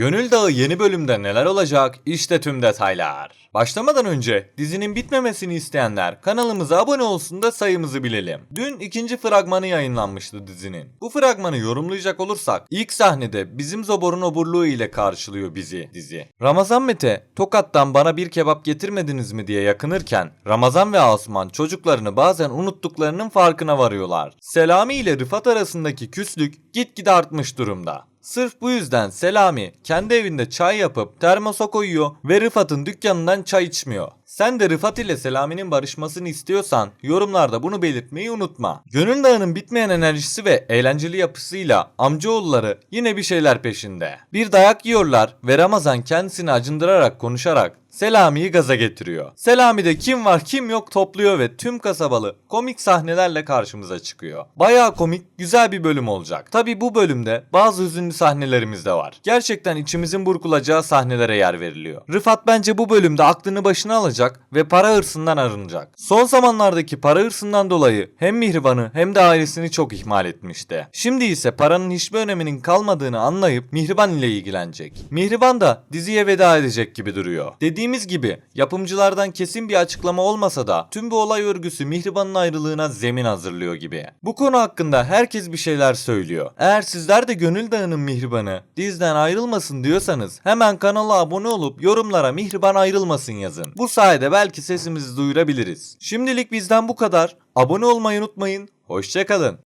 Gönül Dağı yeni bölümde neler olacak? İşte tüm detaylar. Başlamadan önce dizinin bitmemesini isteyenler kanalımıza abone olsun da sayımızı bilelim. Dün ikinci fragmanı yayınlanmıştı dizinin. Bu fragmanı yorumlayacak olursak ilk sahnede bizim Zobor'un oburluğu ile karşılıyor bizi dizi. Ramazan Mete Tokat'tan bana bir kebap getirmediniz mi diye yakınırken Ramazan ve Asuman çocuklarını bazen unuttuklarının farkına varıyorlar. Selami ile Rıfat arasındaki küslük gitgide artmış durumda. Sırf bu yüzden Selami kendi evinde çay yapıp termosa koyuyor ve Rıfat'ın dükkanından çay içmiyor. Sen de Rıfat ile Selami'nin barışmasını istiyorsan yorumlarda bunu belirtmeyi unutma. Gönül Dağı'nın bitmeyen enerjisi ve eğlenceli yapısıyla amcaoğulları yine bir şeyler peşinde. Bir dayak yiyorlar ve Ramazan kendisini acındırarak konuşarak Selami'yi gaza getiriyor. Selami de kim var kim yok topluyor ve tüm kasabalı komik sahnelerle karşımıza çıkıyor. Bayağı komik, güzel bir bölüm olacak. Tabi bu bölümde bazı hüzünlü sahnelerimiz de var. Gerçekten içimizin burkulacağı sahnelere yer veriliyor. Rıfat bence bu bölümde aklını başına alacak ve para hırsından arınacak. Son zamanlardaki para hırsından dolayı hem Mihriban'ı hem de ailesini çok ihmal etmişti. Şimdi ise paranın hiçbir öneminin kalmadığını anlayıp Mihriban ile ilgilenecek. Mihriban da diziye veda edecek gibi duruyor. Dediğimiz gibi yapımcılardan kesin bir açıklama olmasa da tüm bu olay örgüsü Mihriban'ın ayrılığına zemin hazırlıyor gibi. Bu konu hakkında herkes bir şeyler söylüyor. Eğer sizler de Gönül Dağı'nın Mihriban'ı diziden ayrılmasın diyorsanız hemen kanala abone olup yorumlara Mihriban ayrılmasın yazın. Bu sayede belki sesimizi duyurabiliriz. Şimdilik bizden bu kadar. Abone olmayı unutmayın. Hoşçakalın.